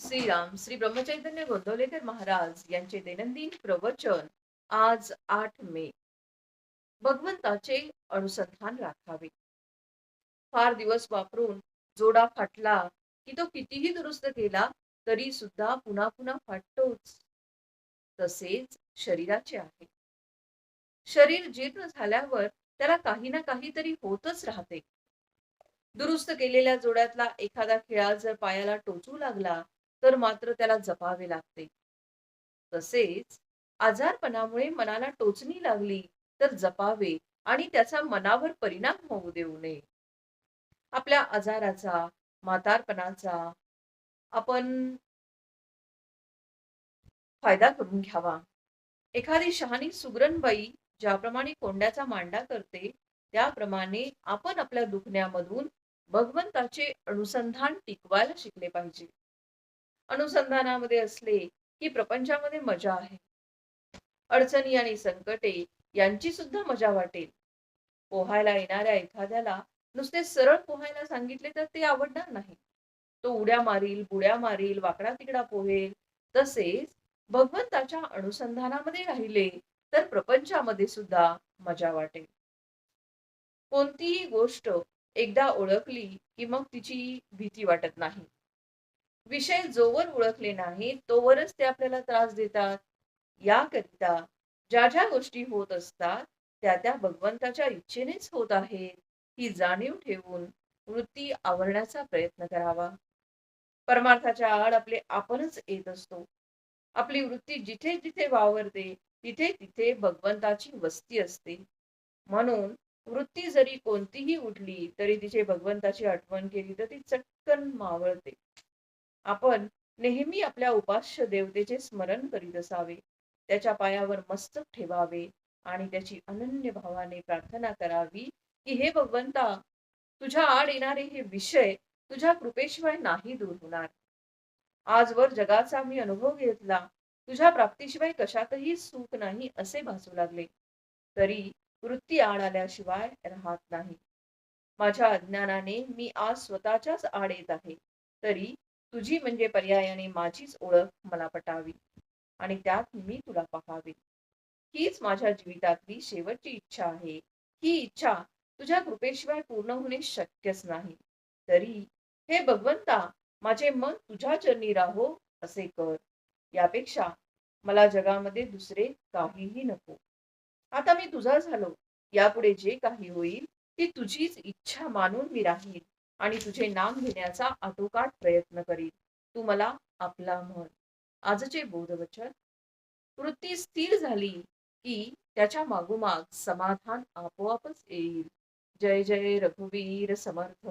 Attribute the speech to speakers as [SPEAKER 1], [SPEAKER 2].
[SPEAKER 1] श्रीराम श्री ब्रह्मचैतन्य गोंदवलेकर महाराज यांचे दैनंदिन प्रवचन आज आठ मे. भगवंताचे अनुसंधान राखावे. फार दिवस वापरून जोडा फाटला की तो कितीही दुरुस्त केला तरी सुद्धा पुन्हा पुन्हा फाटतोच. तसेच शरीराचे आहे. शरीर जीर्ण झाल्यावर त्याला काही ना काहीतरी होतच राहते. दुरुस्त केलेल्या जोड्यातला एखादा खिळा जर पायाला टोचू लागला तर मात्र त्याला जपावे लागते. तसेच आजारपणामुळे मनाला टोचणी लागली तर जपावे आणि त्याचा मनावर परिणाम होऊ देऊ नये. आपल्या आजाराचा म्हातारपणाचा आपण फायदा करून घ्यावा. एखादी शहाणी सुगरणबाई ज्याप्रमाणे कोंड्याचा मांडा करते त्याप्रमाणे आपण आपल्या दुखण्यामधून भगवंताचे अनुसंधान टिकवायला शिकले पाहिजे. अनुसंधानामध्ये असले की प्रपंचामध्ये मजा आहे. अडचणी आणि संकटे यांची सुद्धा मजा वाटेल. पोहायला येणाऱ्या एखाद्याला नुसते सरळ पोहायला सांगितले तर ते आवडणार नाही. तो उड्या मारील बुड्या मारील वाकडा तिकडा पोहेल तसेच भगवंताच्या अनुसंधानामध्ये राहिले तर प्रपंचामध्ये सुद्धा मजा वाटेल. कोणतीही गोष्ट एकदा ओळखली की मग तिची भीती वाटत नाही. विषय जोवर ओळखले नाही तोवरच ते आपल्याला त्रास देतात. याकरिता ज्या ज्या गोष्टी होत असतात त्या त्या भगवंताच्या इच्छेनेच होत आहेत. ही जाणीव ठेवून वृत्ती आवरण्याचा प्रयत्न करावा. परमार्थाच्या आड आपले आपणच येत असतो. आपली वृत्ती जिथे जिथे वावरते तिथे तिथे भगवंताची वस्ती असते. म्हणून वृत्ती जरी कोणतीही उठली तरी तिचे भगवंताची आठवण केली तर ती चटकन मावळते. आपण नेहमी आपल्या उपास्य देवतेचे स्मरण करीत असावे. त्याच्या पायावर मस्तक ठेवावे आणि त्याची अनन्य भावाने प्रार्थना करावी की हे भगवंता तुझ्या आड येणारे हे विषय तुझ्या कृपेशिवाय नाही दूर होणार. आजवर जगाचा मी अनुभव घेतला तुझ्या प्राप्तीशिवाय कशातही सुख नाही असे भासू लागले. तरी वृत्ती आड आल्याशिवाय राहत नाही. माझ्या अज्ञानाने मी आज स्वतःच्याच आड येत आहे. तरी तुझी म्हणजे पर्यायाने माझीच ओळख मला पटावी आणि त्यात मी तुला पाहावे. हीच माझ्या जीवितातली शेवटची इच्छा आहे. ही इच्छा तुझ्या कृपेशिवाय पूर्ण होणे शक्यच नाही. तरी हे भगवंता माझे मन तुझ्या चरणी राहो असे कर. यापेक्षा मला जगामध्ये दुसरे काहीही नको. आता मी तुझा झालो. यापुढे जे काही होईल ती तुझीच इच्छा मानून मी राहील आणि तुझे नाम घेण्याचा आटोकाट प्रयत्न करील तू मला आपला म्हण. आजचे बोधवचन. वृत्ती स्थिर झाली की त्याच्या मागोमाग समाधान आपोआपच येईल. जय जय रघुवीर समर्थ.